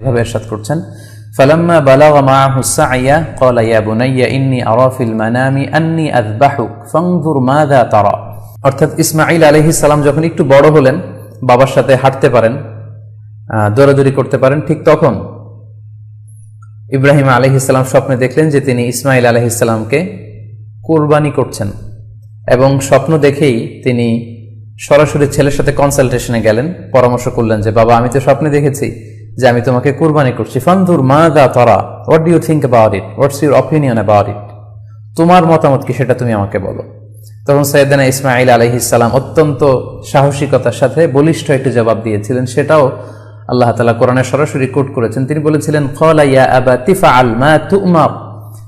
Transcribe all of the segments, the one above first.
এভাবে এরশাদ করছেন فلما بلغ معه السعي قال يا بني إني أرى في المنام أني أذبحك فانظر ماذا ترى অর্থাৎ ইসমাইল আলহি সালাম যখন একটু বড় হলেন বাবার সাথে হাঁটতে পারেন আহ, দৌড়াদৌড়ি করতে পারেন ঠিক তখন ইব্রাহিম আলহিসাল্লাম স্বপ্নে দেখলেন যে তিনি ইসমাইল আলহিসাল্লামকে কোরবানি করছেন এবং স্বপ্ন দেখেই তিনি সরাসরি ছেলের সাথে কনসালটেশনে গেলেন পরামর্শ করলেন যে বাবা আমি তো স্বপ্নে দেখেছি যে আমি তোমাকে কুরবানি করছি। ফান্দুর মা দা তরা। What do you think about it what's your opinion about it তোমার মতামত কি সেটা তুমি আমাকে বলো। তখন সৈয়দানা ইসমাইল আলহিসাল্লাম অত্যন্ত সাহসিকতার সাথে বলিষ্ঠ একটি জবাব দিয়েছিলেন। সেটাও আল্লাহ তালা কোরআনে সরাসরি কোট করেছেন। তিনি বলেছিলেন খলা ইয়া আবা তিফা আল মা তুমার,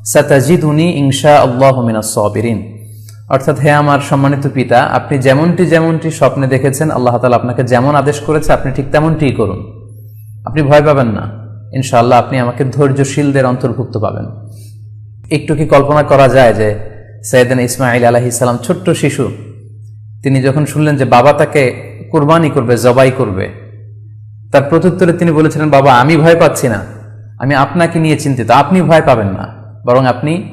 সাতাজিদুনি ইনশা আল্লাহ মিনাস সাবিরিন। অর্থাৎ, হে আমার সম্মানিত পিতা, আপনি যেমনটি যেমনটি স্বপ্নে দেখেছেন, আল্লাহ তালা আপনাকে যেমন আদেশ করেছে, আপনি ঠিক তেমনটিই করুন। আপনি ভয় পাবেন না। ইনশাআল্লাহ আপনি আমাকে ধৈর্যশীলদের অন্তর্ভুক্ত পাবেন। একটু কি কল্পনা করা যায় যে সৈয়দান ইসমাইল আলাহিসাল্লাম ছোট্ট শিশু, তিনি যখন শুনলেন যে বাবা তাকে কুরবানি করবে, জবাই করবে, তার প্রত্যুত্তরে তিনি বলেছিলেন, বাবা, আমি ভয় পাচ্ছি না। আমি আপনাকে নিয়ে চিন্তিত। আপনি ভয় পাবেন না। বরং আপনি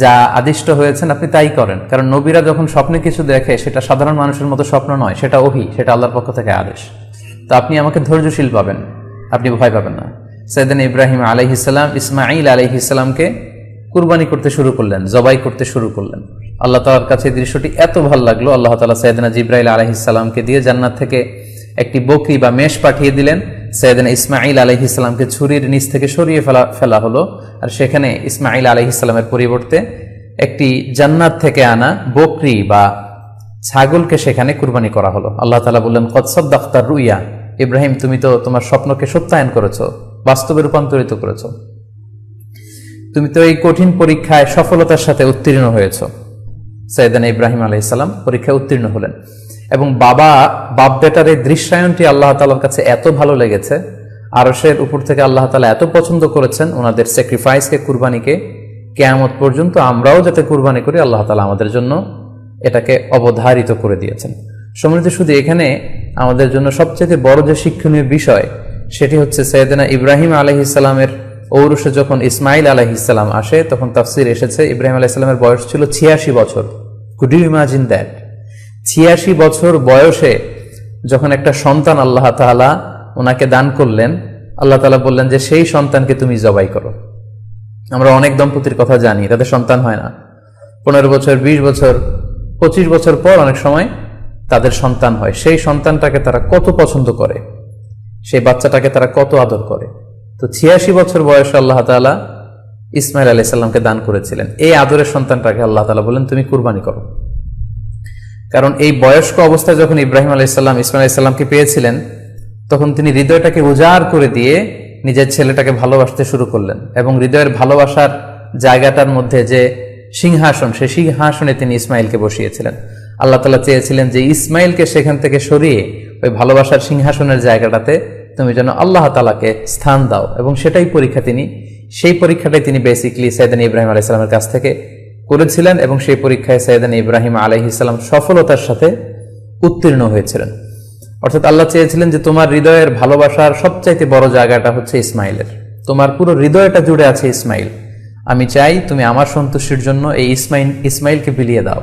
যা আদিষ্ট হয়েছেন, আপনি তাই করেন। কারণ নবীরা যখন স্বপ্নে কিছু দেখে, সেটা সাধারণ মানুষের মতো স্বপ্ন নয়, সেটা ওহি, সেটা আল্লাহর পক্ষ থেকে আদেশ। তো আপনি আমাকে ধৈর্যশীল পাবেন। আপনি ভয় পাবেন না। সৈয়দান ইব্রাহিম আলহিসাল্লাম ইসমাইল আলহিসাল্লামকে কুরবানি করতে শুরু করলেন, জবাই করতে শুরু করলেন। আল্লাহ তালার কাছে দৃশ্যটি এত ভালো লাগল, আল্লাহ তালা সৈয়দনা জিব্রাইল আলহিসাল্লামকে দিয়ে জান্নাত থেকে একটি বকরি বা মেষ পাঠিয়ে দিলেন। সৈয়দনা ইসমাইল আলহিসাল্লামকে ছুরির নিচ থেকে সরিয়ে ফেলা ফেলা হলো আর সেখানে ইসমাইল আলহিসাল্লামের পরিবর্তে একটি জান্নাত থেকে আনা বকরি বা ছাগলকে সেখানে কুরবানি করা হলো। আল্লাহ তালা বললেন কৎসব দাক্তার রুইয়া? ইব্রাহিম, তুমি তো তোমার স্বপ্নকে সত্যায়ন করেছ, বাস্তবে রূপান্তরিত করেছ। তুমি তো এই কঠিন পরীক্ষায় সফলতার সাথে উত্তীর্ণ হয়েছ। সৈয়দান ইব্রাহিম আলাইসাল্লাম পরীক্ষায় উত্তীর্ণ হলেন। এবং বাবা বাপ বেটার এই দৃশ্যায়নটি আল্লাহ তালার কাছে এত ভালো লেগেছে আরসের উপর থেকে আল্লাহ তালা এত পছন্দ করেছেন, ওনাদের স্যাক্রিফাইসকে কুরবানিকে, কেয়ামত পর্যন্ত আমরাও যাতে কুরবানি করি, আল্লাহ তালা আমাদের জন্য এটাকে অবধারিত করে দিয়েছেন। সম্মানিত শুধু এখানে আমাদের জন্য সবচেয়ে বড় যে শিক্ষণীয় বিষয়, সেটি হচ্ছে সৈয়দনা ইব্রাহিম আলহিসাল্লামের ঔরসে যখন ইসমাইল আলহিসাল্লাম আসে, তখন তাফসির এসেছে, ইব্রাহিম আলাইসাল্লামের বয়স ছিল ছিয়াশি বছর। কুড ইউ ইমাজিন দ্যাট ছিয়াশি বছর বয়সে যখন একটা সন্তান আল্লাহ তাআলা ওনাকে দান করলেন, আল্লাহ তাআলা বললেন যে সেই সন্তানকে তুমি জবাই করো। আমরা অনেক দম্পতির কথা জানি, তাদের সন্তান হয় না। পনেরো বছর, বিশ বছর, পঁচিশ বছর পর অনেক সময় তাদের সন্তান হয়। সেই সন্তানটাকে তারা কত পছন্দ করে, সেই বাচ্চাটাকে তারা কত আদর করে। তো ছিয়াশি বছর বয়সে আল্লাহ তালা ইসমাইল আলি সাল্লামকে দান করেছিলেন। এই আদরের সন্তানটাকে আল্লাহ তালা বলেন তুমি কুরবানি করো। কারণ এই বয়স্ক অবস্থায় যখন ইব্রাহিম আলাইসাল্লাম ইসমাইল আলাইসাল্লামকে পেয়েছিলেন, তখন তিনি হৃদয়টাকে উজাড় করে দিয়ে নিজের ছেলেটাকে ভালোবাসতে শুরু করলেন এবং হৃদয়ের ভালোবাসার জায়গাটার মধ্যে যে সিংহাসন, সেই সিংহাসনে তিনি ইসমাইলকে বসিয়েছিলেন। আল্লাহ তালা চেয়েছিলেন যে ইসমাইলকে সেখান থেকে সরিয়ে ওই ভালোবাসার সিংহাসনের জায়গাটাতে তুমি যেন আল্লাহ তালাকে স্থান দাও। এবং সেটাই পরীক্ষা তিনি, সেই পরীক্ষাটাই তিনি বেসিকলি সৈয়দান ইব্রাহিম আলাইসালামের কাছ থেকে করেছিলেন এবং সেই পরীক্ষায় সৈয়দান ইব্রাহিম আলাইহিসাল্লাম সফলতার সাথে উত্তীর্ণ হয়েছিলেন। অর্থাৎ আল্লাহ চেয়েছিলেন যে তোমার হৃদয়ের ভালোবাসার সবচাইতে বড় জায়গাটা হচ্ছে ইসমাইলের। তোমার পুরো হৃদয়টা জুড়ে আছে ইসমাইল। আমি চাই তুমি আমার সন্তুষ্টির জন্য এই ইসমাইল, ইসমাইলকে বিলিয়ে দাও।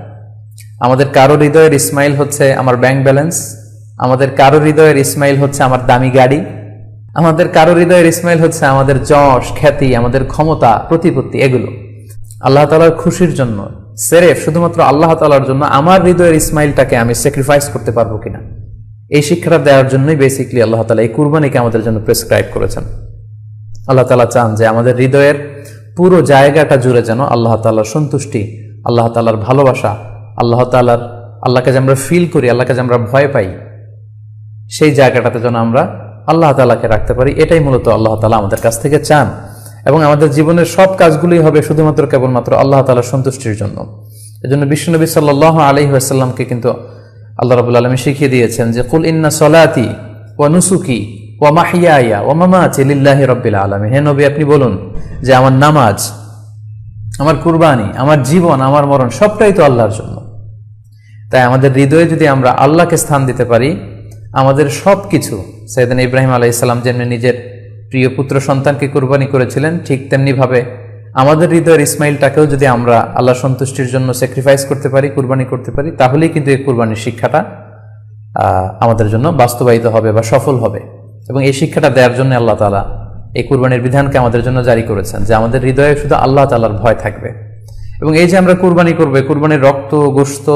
আমাদের কারও হৃদয়ের ইসমাইল হচ্ছে আমার ব্যাংক ব্যালেন্স আমাদের কারও হৃদয়ের ইসমাইল হচ্ছে আমার দামি গাড়ি, আমাদের কারও হৃদয়ের ইসমাইল হচ্ছে আমাদের যশ, খ্যাতি, আমাদের ক্ষমতা, প্রতিপত্তি, এগুলো। আল্লাহ তালার খুশির জন্য, সেরেফ শুধুমাত্র আল্লাহ তালার জন্য আমার হৃদয়ের ইসমাইলটাকে আমি স্যাক্রিফাইস করতে পারব কিনা? এই শিক্ষাটা দেওয়ার জন্যই বেসিকলি আল্লাহ তালা এই কুরবানিকে আমাদের জন্য প্রেসক্রাইব করেছেন। আল্লাহ তালা চান যে আমাদের হৃদয়ের পুরো জায়গাটা জুড়ে যেন আল্লাহ তালার সন্তুষ্টি, আল্লাহ তালার ভালোবাসা আল্লাহ তালার আল্লাহকে যে আমরা ফিল করি, আল্লাহকে যে আমরা ভয় পাই, সেই জায়গাটাতে যেন আমরা আল্লাহ তালাকে রাখতে পারি, এটাই মূলত আল্লাহ তালা আমাদের কাছ থেকে চান। এবং আমাদের জীবনের সব কাজগুলোই হবে শুধুমাত্র কেবলমাত্র আল্লাহ তালার সন্তুষ্টির জন্য। এজন্য বিশ্বনবী সাল্লাহ আলহি আসাল্লামকে কিন্তু আল্লাহ রাবুল আলমী শিখিয়ে দিয়েছেন যে, কুল ইন্না সলাতি ওয়া নুসুকি ওয়া মাহিয়া ওয়া মামাতি লিল্লাহি রব্বিল আলমী হে নবী, আপনি বলুন যে, আমার নামাজ, আমার কুরবানি, আমার জীবন, আমার মরণ সবটাই তো আল্লাহর জন্য। তাই আমাদের হৃদয়ে যদি আমরা আল্লাহকে স্থান দিতে পারি, আমাদের সব কিছু সৈয়দিন ইব্রাহিম আলাহ ইসলাম যেমনি নিজের প্রিয় পুত্র সন্তানকে কুরবানি করেছিলেন, ঠিক তেমনিভাবে আমাদের হৃদয়ের ইসমাইলটাকেও যদি আমরা আল্লাহ সন্তুষ্টির জন্য স্যাক্রিফাইস করতে পারি, কুরবানি করতে পারি, তাহলেই কিন্তু এই কুরবানির শিক্ষাটা আমাদের জন্য বাস্তবায়িত হবে বা সফল হবে। এবং এই শিক্ষাটা দেওয়ার জন্য আল্লাহ তালা এই কুরবানির বিধানকে আমাদের জন্য জারি করেছেন, যে আমাদের হৃদয়ে শুধু আল্লাহ তালার ভয় থাকবে। এবং এই যে আমরা কুরবানি করবে কুরবানির রক্ত গোস্ত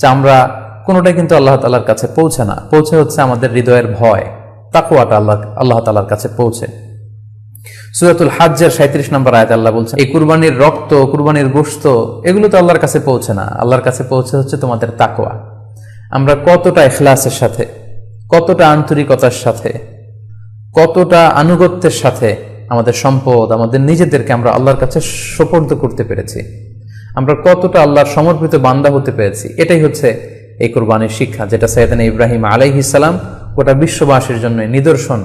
চামড়া কোনোটাই কিন্তু আল্লাহ তালার কাছে পৌঁছে না। পৌঁছে হচ্ছে আমাদের হৃদয়ের ভয়। তাকুয়াটা আল্লাহ আল্লাহ তালার কাছে পৌঁছে। সুরাতুল হাজ্জের সাঁত্রিশ নম্বর আয়াত আল্লাহ বলছে এই কুরবানির রক্ত, কুরবানির গোস্ত এগুলো তো আল্লাহর কাছে পৌঁছে না। আল্লাহর কাছে পৌঁছে হচ্ছে তোমাদের তাকোয়া আমরা কতটা এখলাসের সাথে, কতটা আন্তরিকতার সাথে, কতটা আনুগত্যের সাথে আমাদের সম্পদ, আমাদের নিজেদেরকে আমরা আল্লাহর কাছে সোপর্দ করতে পেরেছি। আমরা কতটা আল্লাহর সমর্পিত বান্দা হতে পেরেছি? এটাই হচ্ছে এই কোরবানির শিক্ষা, যেটা সৈয়দান ইব্রাহিম আলাইহিসাল্লাম গোটা বিশ্ববাসীর জন্য নিদর্শন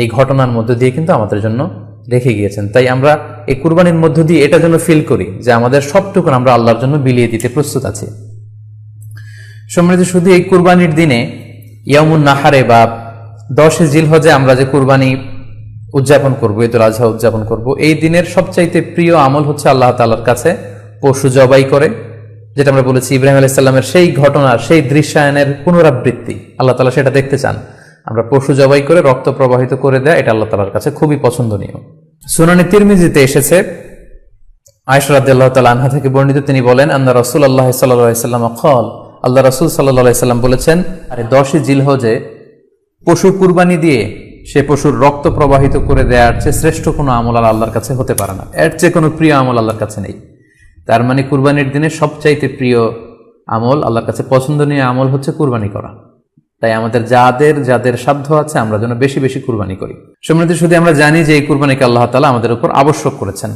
এই ঘটনার মধ্য দিয়ে কিন্তু আমাদের জন্য রেখে গিয়েছেন। তাই আমরা এই কুরবানির মধ্য দিয়ে এটা যেন ফিল করি যে আমাদের সবটুকুন আমরা আল্লাহর জন্য বিলিয়ে দিতে প্রস্তুত আছি। সমৃদ্ধ শুধু এই কুরবানির দিনে ইয়ামুন নাহারে বা দশে জিলহজে আমরা যে কুরবানি উদযাপন করব, ঈদুল আজহা উদযাপন করব, এই দিনের সবচাইতে প্রিয় আমল হচ্ছে আল্লাহ তালার কাছে পশু জবাই করে, যেটা আমরা বলেছি ইব্রাহিম আলাইসাল্লামের সেই ঘটনা, সেই দৃশ্যায়নের পুনরাবৃত্তি। আল্লাহ তালা সেটা দেখতে চান। আমরা পশু জবাই করে রক্ত প্রবাহিত করে দেয়, এটা আল্লাহ তালার কাছে খুবই পছন্দনীয়। সুনানি তিরমিজিতে এসেছে আয়সরাদ তালা আনহা থেকে বর্ণিত, তিনি বলেন, আন্না রসুল আল্লাহ সাল্লাম খল আল্লাহ রসুল সাল্লাহ সাল্লাম বলেছেন, আরে দশই জিলহজে পশু কুরবানি দিয়ে সে পশুর রক্ত প্রবাহিত করে দেওয়ার চেয়ে শ্রেষ্ঠ কোনো আমল আল্লাহর কাছে হতে পারে না। এর চেয়ে কোনো প্রিয় আমল আল্লাহর কাছে নেই। তার মানে কুরবানির দিনে সবচাইতে প্রিয় আমল, আল্লাহর কাছে পছন্দনীয় আমল হচ্ছে কুরবানি করা। তাই আমাদের যাদের যাদের সাধ্য আছে, আমরা যেন বেশি বেশি কুরবানি করি। সমৃদ্ধি শুধু আমরা জানি যে এই কুরবানিকে আল্লাহ তালা আমাদের উপর আবশ্যক করেছেন।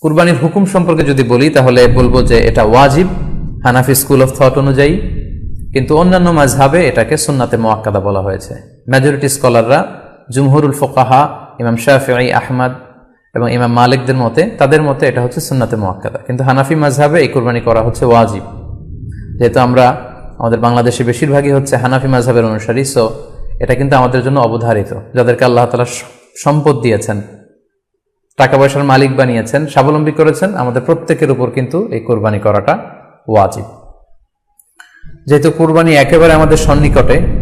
কুরবানির হুকুম সম্পর্কে যদি বলি, তাহলে বলব যে এটা ওয়াজিব, হানাফি স্কুল অফ থট অনুযায়ী। কিন্তু অন্যান্য মাঝহাবে এটাকে সুন্নাতে মোয়াক্কাদা বলা হয়েছে। মেজরিটি স্কলাররা, জুমহরুল ফোকাহা, ইমাম শাফি আহমদ এবং ইমাম মালিকদের মতে, তাদের মতে এটা হচ্ছে সুন্নাতে মোয়াক্কাদা কিন্তু হানাফি মাঝহাবে এই কুরবানি করা হচ্ছে ওয়াজিব। যেহেতু আমরা, আমাদের বাংলাদেশে বেশিরভাগই হচ্ছে হানাফি মাঝহাবের অনুসারী সো এটা কিন্তু আমাদের জন্য অবধারিত। যাদেরকে আল্লাহ তালা সম্পদ দিয়েছেন টাকা পয়সার মালিক বানিয়েছেন, স্বাবলম্বী করেছেন, আমাদের প্রত্যেকের উপর কিন্তু এই কোরবানি করাটা ওয়াজিব। যেহেতু কুরবানি একেবারে আমাদের সন্নিকটে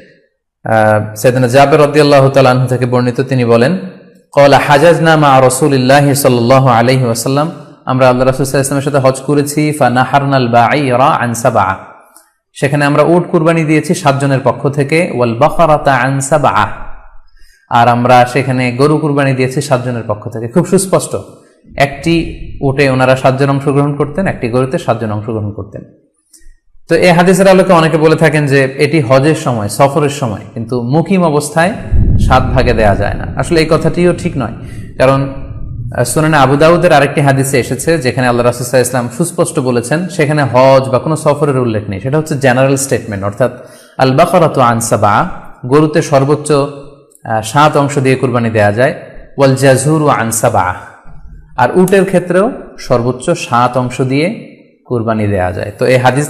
সৈয়দনা জাবের রদিয়াল্লাহ তালাহ থেকে বর্ণিত, তিনি বলেন, কলা হাজাজ নামা রসুলিল্লাহ সাল্লাহ আলহি ওয়াসাল্লাম, আমরা আল্লাহ রসুল সাথে হজ করেছি ফা নাহারনাল বা আনসা বা সেখানে আমরা উট কুরবানি দিয়েছি সাতজনের পক্ষ থেকে ওয়াল বখরাতা আনসা বা আর আমরা সেখানে গরু কুরবানি দিয়েছি সাতজনের পক্ষ থেকে। খুব সুস্পষ্ট। একটি উটে ওনারা সাতজন অংশগ্রহণ করতেন, একটি গরুতে সাতজন অংশগ্রহণ করতেন। তো এই হাদিসের আলোকে অনেকে বলে থাকেন যে এটি হজের সময়, সফরের সময়, কিন্তু মুকিম অবস্থায় সাত ভাগে দেয়া যায় না। আসলে এই কথাটিও ঠিক নয়। কারণ সুনানে আবু দাউদের আরেকটি হাদিসে এসেছে যেখানে আল্লাহ রাসুসাহ ইসলাম সুস্পষ্ট বলেছেন, সেখানে হজ বা কোনো সফরের উল্লেখ নেই। সেটা হচ্ছে জেনারেল স্টেটমেন্ট, অর্থাৎ আল বাকরাত আনসাবা গরুতে সর্বোচ্চ সাত অংশ দিয়ে কুরবানি দেয়া যায় ওয়াল জাজুর ও আনসাবা আর উটের ক্ষেত্রেও সর্বোচ্চ সাত অংশ দিয়ে কুরবানি দেওয়া যায়। তো এই হাদিস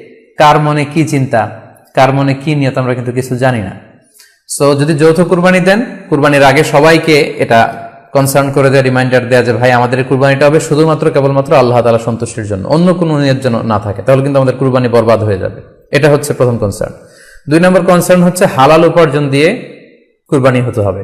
কার মনে কি চিন্তা, কার মনে কি নিয়ত আমরা কিন্তু কিছু জানি না। সো যদি যৌথ কুরবানি দেন, কুরবানির আগে সবাইকে এটা কনসার্ন করে দেয় রিমাইন্ডার দেয়া যে, ভাই, আমাদের কুরবানিটা হবে শুধুমাত্র, কেবলমাত্র আল্লাহ তালা সন্তুষ্টির জন্য। অন্য কোনো নিয়ত যেন না থাকে, তাহলে কিন্তু আমাদের কুরবানি বরবাদ হয়ে যাবে। এটা হচ্ছে প্রথম কনসার্ন দুই নম্বর কনসার্ন হচ্ছে হালাল উপার্জন দিয়ে কুরবানি হতে হবে।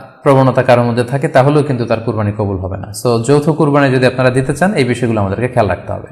প্রবণতা কারোর মধ্যে থাকে, তাহলেও কিন্তু তার কুরবানি কবুল হবে না। সো যৌথ কুরবানি যদি আপনারা দিতে চান, এই বিষয়গুলো আমাদেরকে খেয়াল রাখতে হবে।